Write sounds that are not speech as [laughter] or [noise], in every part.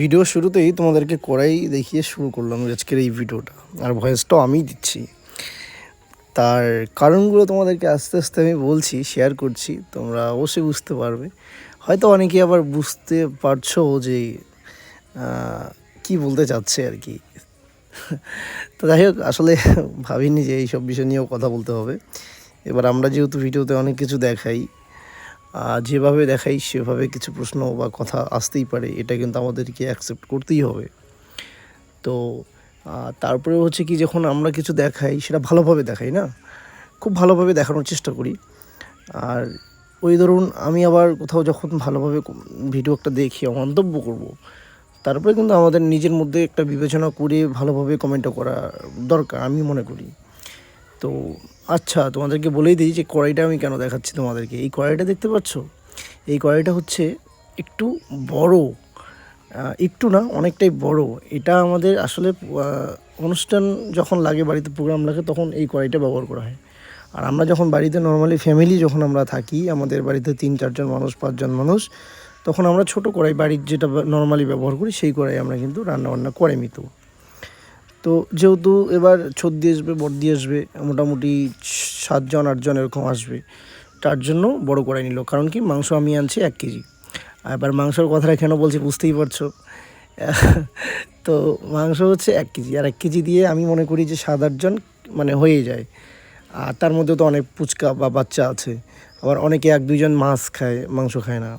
Video শুরুতেই তোমাদেরকে করাই দেখিয়ে শুরু করলাম আজকের এই ভিডিওটা। আর ভয়েসটাও আমিই দিচ্ছি। তার কারণগুলো তোমাদেরকে আস্তে আস্তে আমি বলছি শেয়ার করছি, তোমরা অবশ্যই বুঝতে পারবে। হয়তো অনেকে আবার বুঝতে পারছ যে কি বলতে চাচ্ছে আর কি। তো যাই হোক, আসলে ভাবিনি যে এইসব বিষয় নিয়েও কথা বলতে হবে। এবার আমরা যেহেতু ভিডিওতে অনেক কিছু দেখাই যেভাবে দেখাই, সেভাবে কিছু প্রশ্ন বা কথা আসতেই পারে। এটা কিন্তু আমাদেরকে অ্যাকসেপ্ট করতেই হবে। তো তারপরে হচ্ছে কি, যখন আমরা কিছু দেখাই, সেটা ভালোভাবে দেখাই, না? খুব ভালোভাবে দেখানোর চেষ্টা করি। আর ওই ধরুন, আমি আবার কোথাও যখন ভালোভাবে ভিডিও একটা দেখি মন্তব্য করব, তারপরে কিন্তু আমাদের নিজের মধ্যে একটা বিবেচনা করে ভালোভাবে কমেন্টটা করা দরকার, আমি মনে করি। তো আচ্ছা তোমাদেরকে বলেই দিই যে কড়াইটা আমি কেন দেখাচ্ছি তোমাদেরকে। এই কড়াইটা দেখতে পাচ্ছ? এই কড়াইটা হচ্ছে একটু বড় একটু না, অনেকটাই বড়। এটা আমাদের আসলে অনুষ্ঠান যখন লাগে, বাড়িতে প্রোগ্রাম লাগে, তখন এই কড়াইটা ব্যবহার করা হয়। আর আমরা যখন বাড়িতে নর্মালি ফ্যামিলি যখন আমরা থাকি, আমাদের বাড়িতে তিন, চারজন মানুষ, পাঁচজন মানুষ, তখন আমরা ছোট কড়াই, বাড়ির যেটা নর্মালি ব্যবহার করি, সেই কড়াই আমরা কিন্তু রান্নাবান্না করে মিতো। তো যেহেতু এবার ছর্দি আসবে বর্দি আসবে, মোটামুটি সাতজন, আটজন এরকম আসবে, তার জন্য বড় করে নিল। কারণ কি? মাংস আমি আনছি এক কেজি। এবার মাংসর কথাটা কেন বলছি বুঝতেই পারছ? [laughs] তো মাংস হচ্ছে এক কেজি। আর এক কেজি দিয়ে আমি মনে করি যে সাত, আটজন মানে হয়ে যায়। আর তার মধ্যে তো অনেক পুচকা বা বাচ্চা আছে। আবার অনেকে এক, দুইজন মাছ খায়, মাংস খায় না।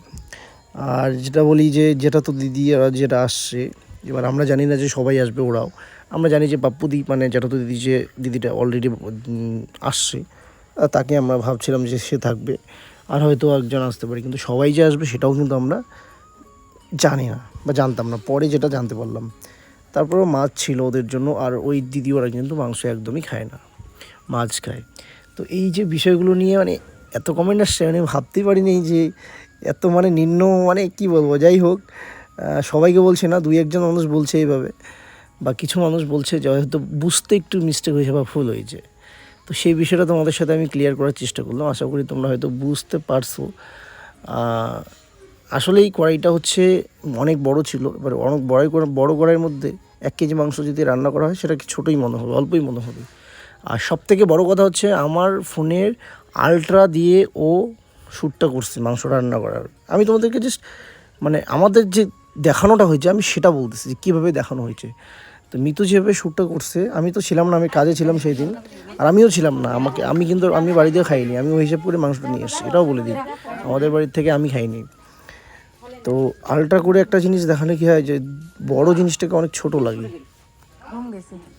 আর যেটা বলি যে, যেটা তো দিদি, যেটা আসছে, এবার আমরা জানি না যে সবাই আসবে, ওরাও। আমরা জানি যে পাপ্পুদি মানে যেটা তো দিদি যে দিদিটা অলরেডি আসছে তাকে আমরা ভাবছিলাম যে সে থাকবে। আর হয়তো একজন আসতে পারে, কিন্তু সবাই যে আসবে সেটাও কিন্তু আমরা জানি না বা জানতাম না। পরে যেটা জানতে পারলাম তারপরে মাছ ছিল ওদের জন্য, আর ওই দিদি ওরা কিন্তু মাংস একদমই খায় না, মাছ খায়। তো এই যে বিষয়গুলো নিয়ে মানে এত কমেন্ট আসছে মানে ভাবতেই পারিনি যে এত মানে নিম্ন মানে কি বলব, যাই হোক সবাইকে বলছে না, দুই একজন মানুষ বলছে এইভাবে। বা কিছু মানুষ বলছে যে হয়তো বুঝতে একটু মিস্টেক হয়েছে বা ভুল হয়েছে। তো সেই বিষয়টা তোমাদের সাথে আমি ক্লিয়ার করার চেষ্টা করলাম। আশা করি তোমরা হয়তো বুঝতে পারছ। আসলে এই কড়াইটা হচ্ছে অনেক বড় ছিল। এবার অনেক বড় কড়া- বড় কড়াইয়ের মধ্যে এক কেজি মাংস যদি রান্না করা হয়, সেটা কি ছোটোই মনে হবে, অল্পই মনে হবে। আর সব থেকে বড় কথা হচ্ছে আমার ফোনের আলট্রা দিয়ে ও শ্যুটটা করছে মাংস রান্না করার। আমি তোমাদেরকে জাস্ট মানে আমাদের যে দেখানোটা হয়েছে, আমি সেটা বলতেছি যে কীভাবে দেখানো হয়েছে। তো মিতু যেভাবে শ্যুটটা করছে, আমি তো ছিলাম না, আমি কাজে ছিলাম সেই দিন আর আমিও ছিলাম না, আমাকে, আমি কিন্তু আমি বাড়িতেও খাইনি, আমি ওই হিসাব করে মাংসটা নিয়ে এসেছি, এটাও বলে দিই। আমাদের বাড়ির থেকে আমি খাইনি। তো আলট্রা করে একটা জিনিস দেখালে কি হয় যে, বড় জিনিসটাকে অনেক ছোট লাগে।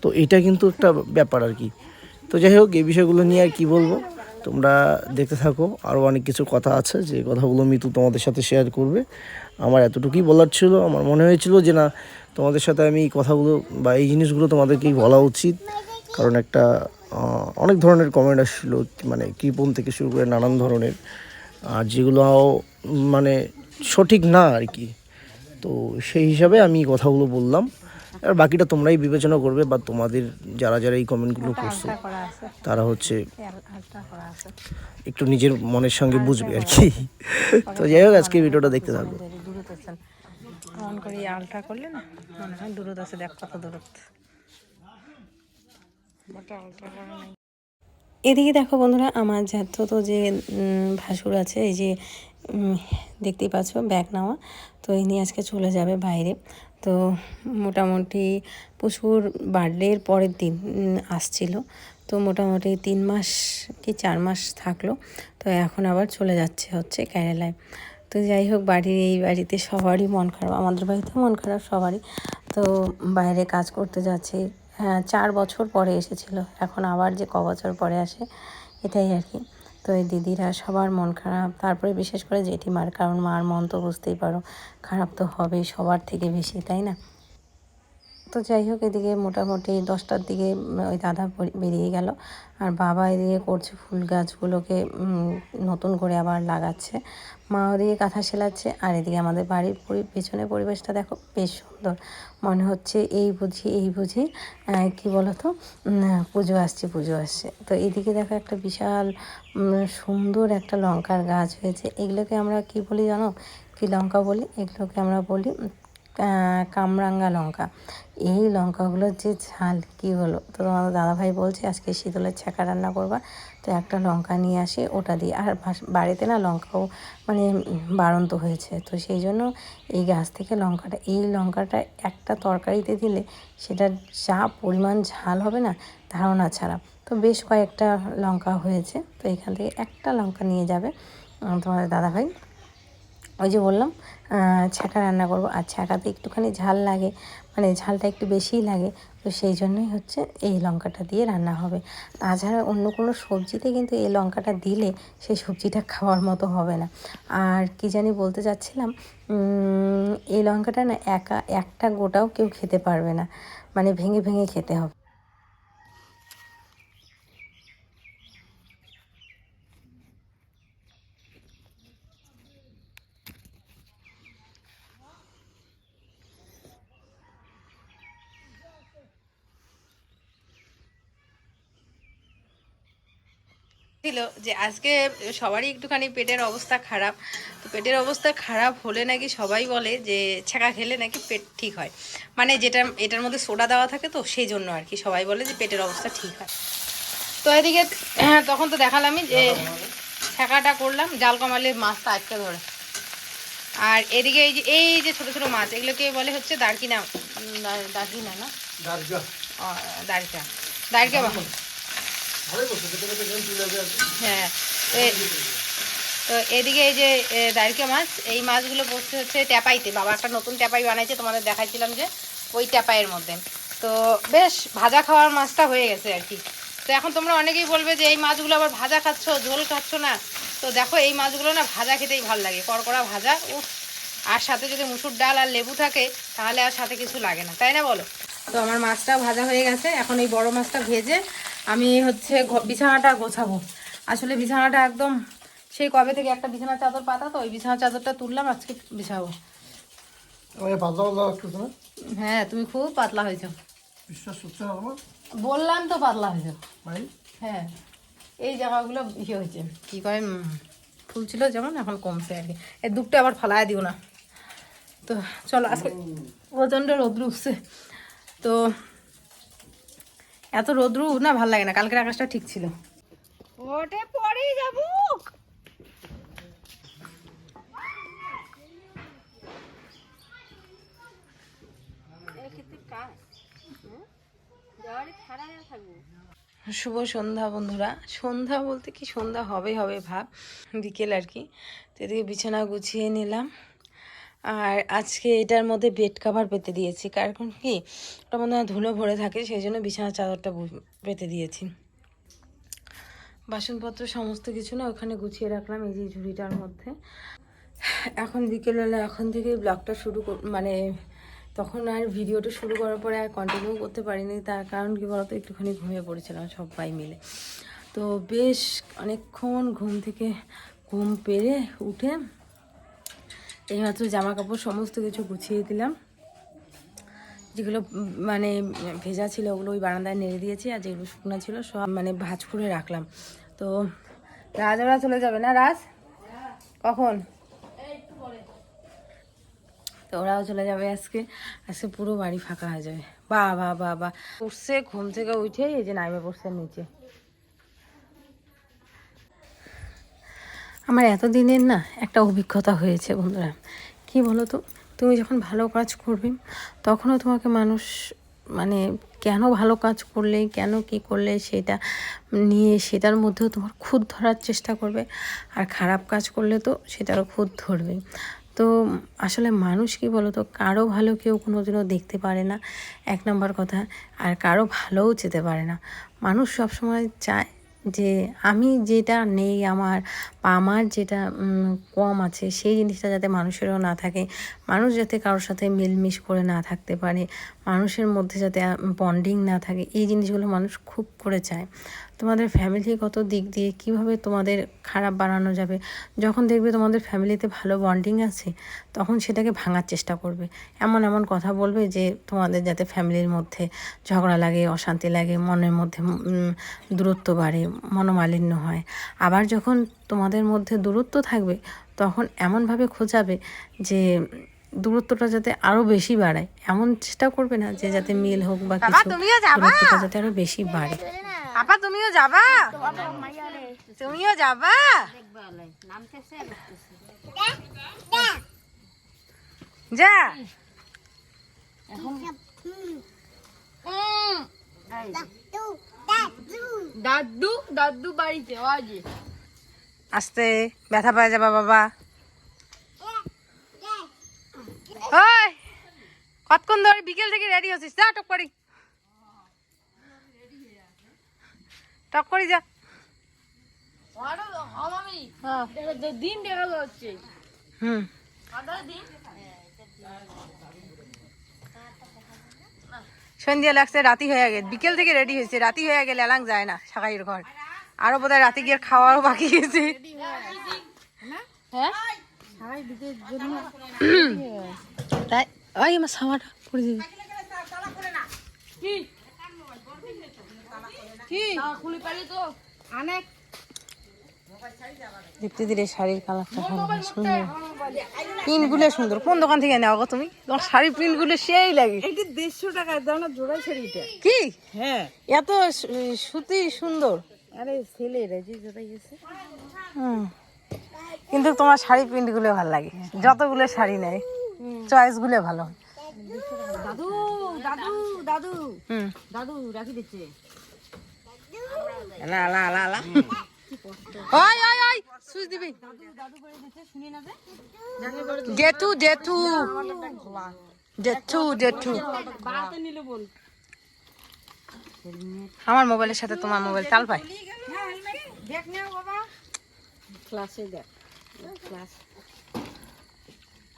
তো এটা কিন্তু একটা ব্যাপার আর কি। তো যাই হোক, এই বিষয়গুলো নিয়ে আর কি বলব? তোমরা দেখতে থাকো। আরও অনেক কিছু কথা আছে, যে কথাগুলো মিতু তোমাদের সাথে শেয়ার করবে। আমার এতটুকুই বলার ছিল। আমার মনে হয়েছিল যে না, তোমাদের সাথে আমি এই কথাগুলো বা এই জিনিসগুলো তোমাদেরকেই বলা উচিত। কারণ একটা অনেক ধরনের কমেন্ট আসছিল মানে কৃপণ থেকে শুরু করে নানান ধরনের। আর যেগুলো মানে সঠিক না আর কি। তো সেই হিসাবে আমি কথাগুলো বললাম। আর বাকিটা তোমরাই বিবেচনা করবে বা তোমাদের যারা যারা এই কমেন্টগুলো করছ তারা হচ্ছে আলটা করা আছে। একটু নিজের মনের সঙ্গে বুঝবে আর কি। তো যাই হোক আজকে ভিডিওটা দেখতে থাকো। দূরত আছেন অন করে আলটা করলে না মনে হয় দূরত আছে দেখ কত দূরত এদিকে দেখো বন্ধুরা আমার যাতো তো যে ভাসুর আছে এই যে দেখতেই পাচ্ছ ব্যাগ নেওয়া তো ইনি আজকে চলে যাবে বাইরে। তো মোটামুটি প্রচুর বার্থডের পরের দিন আসছিল। তো মোটামুটি তিন মাস কি চার মাস থাকল। তো এখন আবার চলে যাচ্ছে হচ্ছে কেরালায়। তো যাই হোক, বাড়ির এই বাড়িতে সবারই মন খারাপ, আমাদের বাড়িতে মন খারাপ সবারই। তো বাইরে কাজ করতে যাচ্ছে হ্যাঁ চার বছর পরে এসেছিল। এখন আবার যে ক বছর পরে আসে, এটাই আর কি। তো এই দিদিরা সবার মন খারাপ। তারপরে বিশেষ করে জেঠিমার, কারণ মার মন তো বুঝতেই পারো, খারাপ তো হবেই সবার থেকে বেশি, তাই না? তো যাই হোক, এদিকে মোটামুটি দশটার দিকে ওই দাদা বেরিয়ে গেল। আর বাবা এদিকে করছে ফুল গাছগুলোকে নতুন করে আবার লাগাচ্ছে। মা ওদিকে কাঁথা সেলাচ্ছে, আর এদিকে আমাদের বাড়ির পেছনে পরিবেশটা দেখো বেশ সুন্দর। মনে হচ্ছে এই বুঝি এই বুঝি কি বলতো? পুজো আসছে পুজো আসছে। তো এদিকে দেখো একটা বিশাল সুন্দর একটা লঙ্কার গাছ হয়েছে। এগুলোকে আমরা কি বলি জানো? কি লঙ্কা বলি? এগুলোকে আমরা বলি কামরাঙ্গা লঙ্কা। এই লঙ্কাগুলোর যে ঝাল, কী হলো? তো তোমাদের দাদাভাই বলছে, আজকে শীতলের ছ্যাঁকা রান্না করবা। তো একটা লঙ্কা নিয়ে আসি ওটা দিয়ে। আর বাড়িতে না লঙ্কাও মানে বাড়ন্ত হয়েছে। তো সেই জন্য এই গাছ থেকে লঙ্কাটা, এই লঙ্কাটা একটা তরকারিতে দিলে সেটার যা পরিমাণ ঝাল হবে না, ধারণা ছাড়া। তো বেশ কয়েকটা লঙ্কা হয়েছে। তো এখান থেকে একটা লঙ্কা নিয়ে যাবে, তোমাদের দাদাভাই। ওই যে বললাম ছ্যাঁকা রান্না করব। আর ছ্যাঁকাতে একটুখানি ঝাল লাগে মানে ঝালটা একটু বেশিই লাগে, তো সেই জন্যই হচ্ছে এই লঙ্কাটা দিয়ে রান্না হবে। তাছাড়া অন্য কোনো সবজিতে কিন্তু এই লঙ্কাটা দিলে সেই সবজিটা খাওয়ার মতো হবে না। আর কি জানি বলতে চাচ্ছিলাম এই লঙ্কাটা না একা, একটা গোটাও কেউ খেতে পারবে না মানে ভেঙে ভেঙে খেতে হবে। ছিল যে আজকে সবারই একটুখানি পেটের অবস্থা খারাপ। তো পেটের অবস্থা খারাপ হলে নাকি সবাই বলে যে ছ্যাঁকা খেলে নাকি পেট ঠিক হয়। মানে যেটা এটার মধ্যে সোডা দেওয়া থাকে তো সেই জন্য আর কি সবাই বলে যে পেটের অবস্থা ঠিক হয়। তো এদিকে হ্যাঁ, তখন তো দেখালামই যে ছ্যাঁকাটা করলাম জাল কমালে মাছটা আটকে ধরে। আর এদিকে এই যে এই যে ছোট ছোট মাছ এগুলোকে বলে হচ্ছে দারকিনা দারকিনা না? ও, দারকা। দারকা বা হ্যাঁ তো এদিকে এই যে এ, দারকে মাছ এই মাছগুলো বসতে হচ্ছে ট্যাপাইতে। বাবা একটা নতুন ট্যাপাই বানাইছে তোমাদের দেখাইছিলাম যে ওই ট্যাপাইয়ের মধ্যে। তো বেশ ভাজা খাওয়ার মাছটা হয়ে গেছে আর কি। তো এখন তোমরা অনেকেই বলবে যে এই মাছগুলো আবার ভাজা খাচ্ছ ঝোল খাচ্ছ না। তো দেখো এই মাছগুলো না ভাজা খেতেই ভালো লাগে করকড়া ভাজা উফ। আর সাথে যদি মুসুর ডাল আর লেবু থাকে তাহলে আর সাথে কিছু লাগে না তাই না বলো? তো আমার মাছটা ভাজা হয়ে গেছে এখন এই বড় মাছটা ভেজে আমি হচ্ছে বিছানাটা গোছাবো। আসলে বিছানাটা একদম সেই কবে থেকে একটা বিছানার চাদর পাতা তো ওই বিছানার চাদরটা তুললাম আজকে বিছাবো। হ্যাঁ তুমি খুব পাতলা হয়েছো। বললাম তো পাতলা হয়েছো। হ্যাঁ এই জায়গাগুলো ইয়ে হয়েছে কি কয় উম, ফুল ছিল যেমন এখন কমছে আর কি। এই দুধটা আবার ফালায় দিও না। তো চলো আজকে প্রচণ্ড রোদ্রু উঠছে। তো এত রোদ্রু না ভালো লাগে না। কালকের আকাশটা ঠিক ছিল। ওটে পরেই যাব। শুভ সন্ধ্যা বন্ধুরা। সন্ধ্যা বলতে কি সন্ধ্যা হবে হবে ভাব বিকেল আর কি। তো এদিকে বিছানা গুছিয়ে নিলাম। আর আজকে এটার মধ্যে বেড কাভার পেতে দিয়েছি। কারণ কি? ওটা মনে হয় ধুলো ভরে থাকে, সেই জন্য বিছানা চাদরটা পেতে দিয়েছি। বাসনপত্র সমস্ত কিছু না ওখানে গুছিয়ে রাখলাম এই যে ঝুড়িটার মধ্যে। এখন বিকেলবেলা এখন থেকে ব্লগটা শুরু মানে তখন আর ভিডিওটা শুরু করার পরে আর কন্টিনিউ করতে পারিনি। তার কারণ কি বলতো? একটুখানি ঘুমিয়ে পড়েছিলাম সবাই মিলে। তো বেশ অনেকক্ষণ ঘুম থেকে ঘুম পেরে উঠে এইমাত্র জামা কাপড় সমস্ত কিছু গুছিয়ে দিলাম। যেগুলো মানে ভেজা ছিল ওগুলো ওই বারান্দায় নেড়ে দিয়েছি আর যেগুলো শুকনো ছিল সব মানে ভাজ করে রাখলাম। তো, রাজ, ওরা চলে যাবে না, রাজ? কখন? তো ওরাও চলে যাবে আজকে। আজকে পুরো বাড়ি ফাঁকা হয়ে যাবে। বা বা বা বা উঠছে, ঘুম থেকে উঠে এই যে নাইমে পড়ছে নিচে। আমার এতদিনের না একটা অভিজ্ঞতা হয়েছে বন্ধুরা। কি বলো তো তুমি যখন ভালো কাজ করবে, তখনও তোমাকে মানুষ মানে কেন ভালো কাজ করলে, কেন কি করলে সেটা নিয়ে সেটার মধ্যেও তোমার খুদ ধরার চেষ্টা করবে। আর খারাপ কাজ করলে তো সেটারও খুদ ধরবে। তো আসলে মানুষ কি বলো তো কারও ভালো কেউ কোনো দিনও দেখতে পারে না, এক নম্বর কথা। আর কারও ভালোও যেতে পারে না। মানুষ সবসময় চায় যে আমি যেটা নেই, আমার বা আমার যেটা কম আছে, সেই জিনিসটা যাতে মানুষেরও না থাকে। মানুষ যাতে কারোর সাথে মিলমিশ করে না থাকতে পারে। মানুষের মধ্যে যাতে বন্ডিং না থাকে, এই জিনিসগুলো মানুষ খুব করে চায়। তোমাদের ফ্যামিলিগত দিক দিয়ে, কীভাবে তোমাদের খারাপ বানানো যাবে? যখন দেখবে তোমাদের ফ্যামিলিতে ভালো বন্ডিং আছে, তখন সেটাকে ভাঙার চেষ্টা করবে। এমন এমন কথা বলবে যে, তোমাদের যাতে ফ্যামিলির মধ্যে ঝগড়া লাগে, অশান্তি লাগে, মনের মধ্যে দূরত্ব বাড়ে, মনোমালিন্য হয়। আবার যখন তোমাদের মধ্যে দূরত্ব থাকবে, তখন এমনভাবে খোঁজাবে যে দূরত্বটা যাতে আরও বেশি বাড়ায়। এমন চেষ্টা করবে না যে যাতে মিল হোক বা কিছু। দূরত্বটা যাতে আরও বেশি বাড়ে। আপা তুমিও যাবা? তুমিও যাবা? যা। দাদু দাদু বাড়িতে আজ আস্তে ব্যথা পাওয়া যাবা বাবা ওই কতক্ষণ ধরে বিকেল থেকে রেডি হচ্ছিস যা টক করি। টক করি যা। আমি দিন দেখা যাচ্ছে হুম। সন্ধ্যা লাগছে রাতি হয়ে গেছে। বিকেল থেকে রেডি হয়েছে। রাতি হয়ে গেলে এলাং যায় না সাকাইয়ের ঘর। আরও বোধহয় রাতে গিয়ে খাওয়ারও বাকি গেছে হ্যাঁ। [coughs] তাই ওই আমার সামাটা পড়ে যাবে কি? দিলে শাড়ির কালারটা ভালো সুন্দর। প্রিন্টগুলো সুন্দর। কোন দোকান থেকে নেওয়া গো তুমি? তোমার শাড়ি প্রিন্টগুলো সেই লাগে। এইটা দেড়শো টাকায় দাও না জোড়াই শাড়িটা। কি? হ্যাঁ। এত সুতি সুন্দর। আরে ছেলে যে জোড়াই গেছে। হুম। কিন্তু তোমার শাড়ি প্রিন্টগুলো ভালো লাগে। যতগুলো শাড়ি নেয়। চয়েসগুলো ভালো। দাদু দাদু দাদু। দাদু রাখি দিচ্ছে। আলা আলা আলা আলা। ওই ওই ওই সুইচ দিবি। জেঠু জেঠু। জেঠু জেঠু। বাড়াতে নিল বল আমার মোবাইলের সাথে তোমার মোবাইল তাল পায়। দেখ নেও বাবা। ক্লাসে দেখ। ক্লাস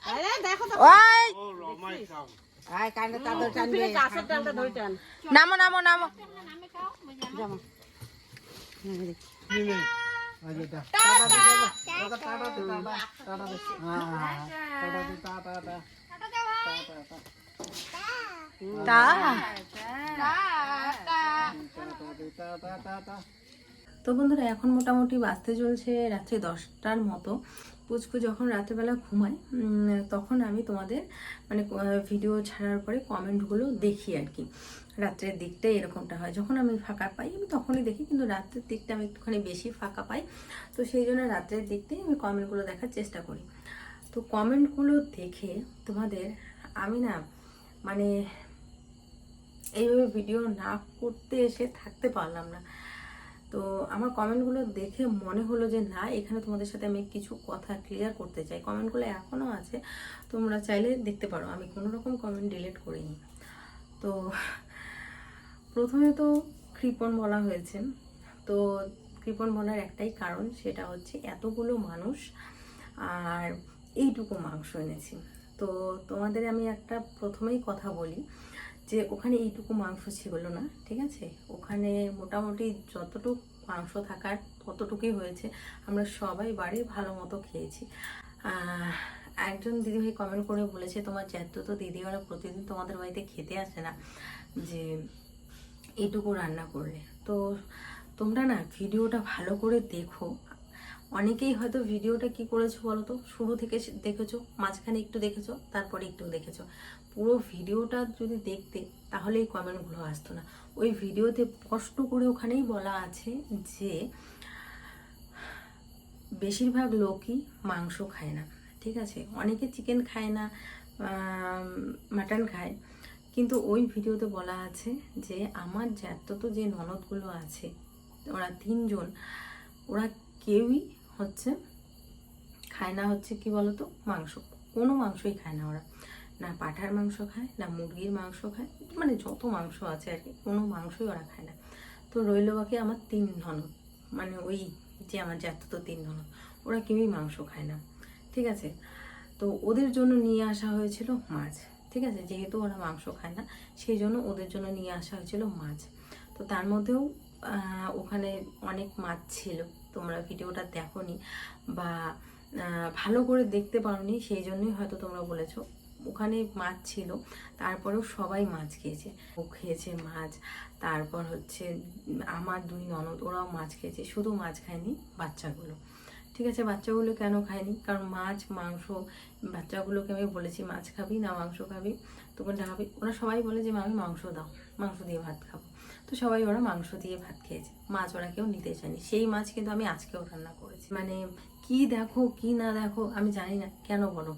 আরে দেখো তো ওই আয় কানে তাদের টানবে কাছের টানটা ধরে টান নামো নামো নামো। তো। বন্ধুরা এখন মোটামুটি বাঁচতে চলছে রাত্রি দশটার মতো। পুচকু যখন রাত্রেবেলা ঘুমায় তখন আমি তোমাদের মানে ভিডিও ছাড়ার পরে কমেন্টগুলো দেখি আর কি। রাত্রের দিকটাই এরকমটা হয়। যখন আমি ফাঁকা পাই, আমি তখনই দেখি, কিন্তু রাত্রের দিকটা আমি একটুখানি বেশি ফাঁকা পাই। তো সেই জন্য রাত্রের দিকটাই আমি কমেন্টগুলো দেখার চেষ্টা করি। তো কমেন্টগুলো দেখে তোমাদের আমি না মানে এইভাবে ভিডিও না করতে এসে থাকতে পারলাম না। তো আমার কমেন্টগুলো দেখে মনে হলো যে, না, এখানে তোমাদের সাথে আমি কিছু কথা ক্লিয়ার করতে চাই। কমেন্টগুলো এখনও আছে। তোমরা চাইলে দেখতে পারো, আমি কোনো রকম কমেন্ট ডিলিট করিনি। তো প্রথমে তো কৃপণ বলা হয়েছে। তো কৃপণ বলার একটাই কারণ, সেটা হচ্ছে এতগুলো মানুষ আর এইটুকু মাংস এনেছি। তো তোমাদের আমি একটা প্রথমেই কথা বলি। যে ওখানে এইটুকু মাংস ছিল না, ঠিক আছে? ওখানে মোটামুটি যতটুকু মাংস থাকার ততটুকুই হয়েছে। আমরা সবাই বাড়ি ভালো মতো খেয়েছি। একজন দিদিভাই কমেন্ট করে বলেছে, তোমার জ্যাঠতো তো দিদি ওরা প্রতিদিন তোমাদের বাড়িতে খেতে আসে না যে এইটুকু রান্না করলে। তো তোমরা না ভিডিওটা ভালো করে দেখো। অনেকেই হয়তো ভিডিওটা কি করেছ বলো তো? শুরু থেকে দেখেছ, মাঝখানে একটু দেখেছ, তারপরে একটু দেখেছ। পুরো ভিডিওটা যদি দেখতে তাহলে এই কমেন্টগুলো আসতো না। ওই ভিডিওতে স্পষ্ট করে ওখানেই বলা আছে যে, বেশিরভাগ লোকই মাংস খায় না, ঠিক আছে? অনেকে চিকেন খায় না মাটন খায়। কিন্তু ওই ভিডিওতে বলা আছে যে, আমার তো যে ননদগুলো আছে, ওরা তিনজন, ওরা কেউই হচ্ছে, খায় না হচ্ছে কি বলতো? মাংস। কোনো মাংসই খায় না ওরা। না পাঠার মাংস খায়, না মুরগির মাংস খায় মানে যত মাংস আছে আর কি, কোনো মাংসই ওরা খায় না। তো রইল বাকি আমার তিন ননদ মানে ওই যে আমার তো তিন ননদ ওরা কেউই মাংস খায় না, ঠিক আছে? তো ওদের জন্য নিয়ে আসা হয়েছিল মাছ, ঠিক আছে? যেহেতু ওরা মাংস খায় না, সেই জন্য ওদের জন্য নিয়ে আসা হয়েছিল মাছ। তো তার মধ্যেও ওখানে অনেক মাছ ছিল, তোমরা ভিডিওটা দেখোনি বা ভালো করে দেখতে পারোনি, সেই জন্যই হয়তো তোমরা বলেছ। ওখানে মাছ ছিল, তারপরেও সবাই মাছ খেয়েছে। ও খেয়েছে মাছ, তারপর হচ্ছে আমার দুই ননদ, ওরাও মাছ খেয়েছে, শুধু মাছ খায়নি, বাচ্চাগুলো। ঠিক আছে, বাচ্চাগুলো কেন খায়নি? কারণ মাছ, মাংস, বাচ্চাগুলোকে আমি বলেছি মাছ খাবি, না মাংস খাবি। তো কোনটা খাবি ওরা সবাই বলে যে আমি মাংস দাও, মাংস দিয়ে ভাত খাব। তো সবাই ওরা মাংস দিয়ে ভাত খেয়েছে। মাছ ওরা কেউ নিতে চায়নি। সেই মাছ কিন্তু আমি আজকেও রান্না করেছি। মানে কি দেখো, কি না দেখো, আমি জানি না, কেন বলো?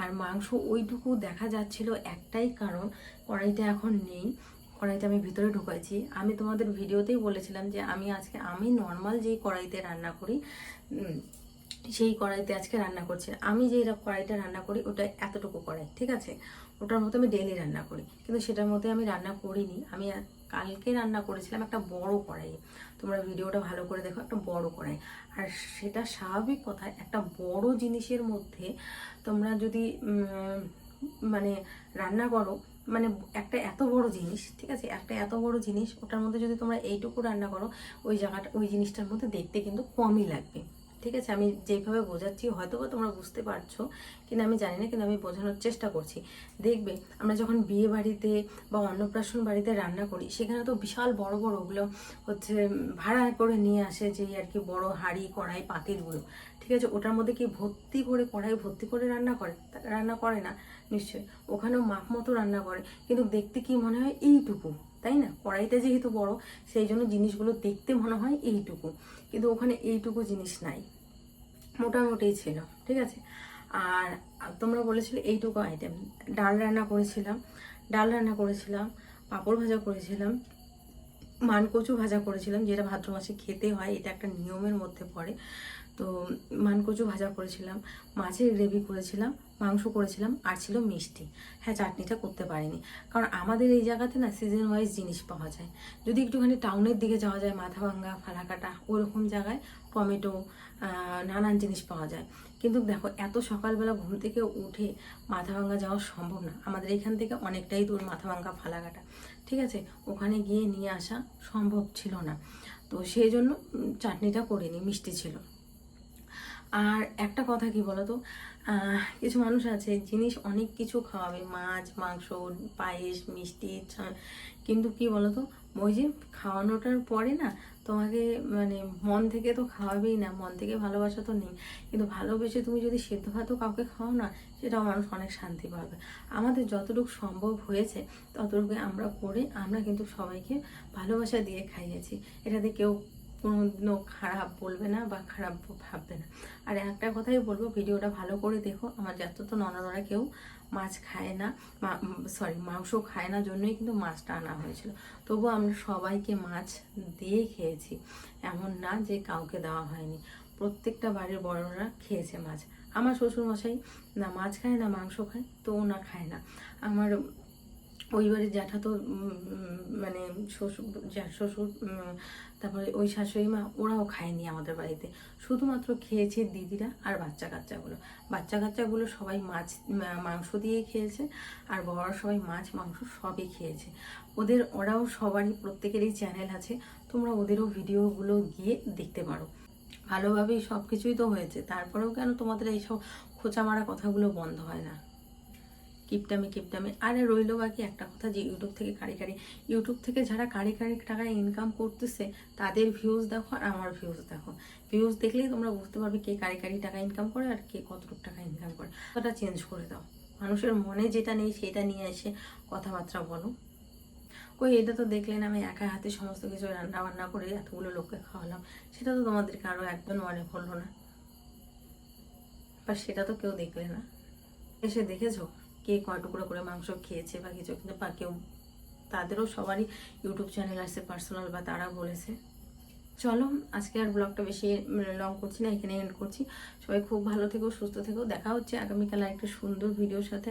আর মাংস ওইটুকু দেখা যাচ্ছিল একটাই কারণ, কড়াইটা এখন নেই। কড়াইটা আমি ভিতরে ঢুকাইছি। আমি তোমাদের ভিডিওতেই বলেছিলাম যে, আমি আজকে, আমি নর্মাল যেই কড়াইতে রান্না করি সেই কড়াইতে আজকে রান্না করছি আমি যেই কড়াইটা রান্না করি, ওটা এতটুকু কড়াই, ঠিক আছে? ওটার মতো আমি ডেলি রান্না করি। কিন্তু সেটার মধ্যে আমি রান্না করিনি। আমি কালকে রান্না করেছিলাম একটা বড় কড়াই। তোমরা ভিডিওটা ভালো করে দেখো, একটা বড় কড়াই। আর সেটা স্বাভাবিক কথা, একটা বড় জিনিসের মধ্যে তোমরা যদি মানে রান্না করো মানে একটা এত বড় জিনিস, ঠিক আছে? একটা এত বড় জিনিস, ওটার মধ্যে যদি তোমরা এইটুকু রান্না করো, ওই জায়গাটা, ওই জিনিসটার মধ্যে দেখতে কিন্তু কমই লাগবে। ঠিক আছে, আমি যেভাবে বোঝাচ্ছি হয়তো বা তোমরা বুঝতে পারছ কিন্তু আমি জানি না, কিন্তু আমি বোঝানোর চেষ্টা করছি। দেখবে, আমরা যখন বিয়ে বাড়িতে বা অন্নপ্রাশন বাড়িতে রান্না করি, সেখানে তো বিশাল বড় বড় ওগুলো হচ্ছে ভাড়া করে নিয়ে আসে যে আর কি বড় হাঁড়ি, কড়াই, পাতিলগুলো। ঠিক আছে, ওটার মধ্যে কি ভর্তি করে কড়াই ভর্তি করে রান্না করে? রান্না করে না, নিশ্চয়ই। ওখানেও মাপ মতো রান্না করে, কিন্তু দেখতে কি মনে হয় এইটুকু, তাই না? কড়াইটা যেহেতু বড়, সেই জন্য জিনিসগুলো দেখতে মনে হয় এইটুকু, কিন্তু ওখানে এইটুকু জিনিস নাই। মোটামুটি ছিল, ঠিক আছে? আর তোমরা বলেছিলে এইটুকু আইটেম ডাল রান্না করেছিলাম, ডাল রান্না করেছিলাম, পাঁপড় ভাজা করেছিলাম, মানকচু ভাজা করেছিলাম, যেটা ভাদ্র মাসে খেতে হয়, এটা একটা নিয়মের মধ্যে পড়ে। তো মানকচু ভাজা করেছিলাম, মাছের গ্রেভি করেছিলাম, মাংস করেছিলাম, আর ছিল মিষ্টি। হ্যাঁ চাটনিটা করতে পারিনি। কারণ আমাদের এই জায়গাতে না সিজন ওয়াইজ জিনিস পাওয়া যায়। যদি একটুখানি টাউনের দিকে যাওয়া যায়, মাথাভাঙ্গা, ফালাকাটা, ওরকম জায়গায় টমেটো নানান জিনিস পাওয়া যায়। কিন্তু দেখো, এত সকালবেলা ঘুম থেকে উঠে মাথাভাঙ্গা যাওয়া সম্ভব না। আমাদের এখান থেকে অনেকটাই দূর মাথাভাঙ্গা, ফালাকাটা। ঠিক আছে? ওখানে গিয়ে নিয়ে আসা সম্ভব ছিল না। তো সেই জন্য চাটনিটা করিনি, মিষ্টি ছিল। আর একটা কথা কি বলতো? কিছু মানুষ আছে জিনিস অনেক কিছু খাওয়াবে, মাছ, মাংস, পায়েস, মিষ্টি কিন্তু কি বলতো? ওই যে খাওয়ানোটার পরে না, তোমাকে মানে মন থেকে তো খাওয়াবেই না, মন থেকে ভালোবাসা তো নেই। কিন্তু ভালোবেসে তুমি যদি সেদ্ধ ভাতও কাউকে খাও না, সেটাও মানুষ অনেক শান্তি পাবে। আমাদের যতটুকু সম্ভব হয়েছে ততটুকু আমরা করে আমরা কিন্তু সবাইকে ভালোবাসা দিয়ে খাইয়েছি। এটাতে কেউ কোনোদিনও খারাপ বলবে না বা খারাপ ভাববে না। আর একটা কথাই বলব, ভিডিওটা ভালো করে দেখো। আমার যত তো ননদরা কেউ মাছ খায় না সরি মাংস খায় না জন্যই কিন্তু মাছটা আনা হয়েছিল। তবু আমরা সবাইকে মাছ দিয়ে খেয়েছি। এমন না যে কাউকে দেওয়া হয়নি। প্রত্যেকটা বাড়ির বড়রা খেয়েছে মাছ। আমার শ্বশুরমশাই না মাছ খায় না মাংস খায়, তো না খায় না। আমার বাড়ির জ্যাঠা তো মানে শ্বশুর জ্যাঠ শ্বশুর তারপরে ওই শাশুড়ি মা, ওরাও খায়নি আমাদের বাড়িতে। শুধুমাত্র খেয়েছে দিদিরা আর বাচ্চা কাচ্চাগুলো। বাচ্চা কাচ্চাগুলো সবাই মাছ মাংস দিয়ে খেয়েছে আর বড়রা সবাই মাছ, মাংস সবই খেয়েছে। ওদের, ওরাও সবারই, প্রত্যেকেরই চ্যানেল আছে। তোমরা ওদেরও ভিডিওগুলো গিয়ে দেখতে পারো। ভালোভাবেই সব কিছুই তো হয়েছে। তারপরেও কেন তোমাদের এইসব খোঁচা মারা কথাগুলো বন্ধ হয় না? কিপটামি কিপটামি আরে রইল বাকি একটা কথা যে ইউটিউব থেকে কারি কারি ইউটিউব থেকে যারা কারি কারি টাকা ইনকাম করতেছে, তাদের ভিউজ দেখো আর আমার ভিউজ দেখো। ভিউজ দেখলেই তোমরা বুঝতে পারবে কে কারি কারি টাকা ইনকাম করে আর কে কতটুকু টাকা ইনকাম করে। ওটা চেঞ্জ করে দাও। মানুষের মনে যেটা নেই সেটা নিয়ে এসে কথাবার্তা বলো। কই, এটা তো দেখলেন আমি একা হাতে সমস্ত কিছু রান্না বান্না করে এতগুলো লোককে খাওয়ালাম। সেটা তো তোমাদেরকে আরও একদম মনে পড়ল না। বা সেটা তো কেউ দেখলে না। এসে দেখেছ? কে কয় টুকরো করে মাংস খেয়েছে বা কিছু, কিন্তু বা কেউ, তাদেরও সবারই ইউটিউব চ্যানেল আছে পার্সোনাল বা তারা বলেছে। চলো, আজকে আর ব্লগটা বেশি লং করছি না এখানে এন্ড করছি। সবাই খুব ভালো থেকো, সুস্থ থেকো, দেখা হচ্ছে আগামীকাল একটা সুন্দর ভিডিওর সাথে।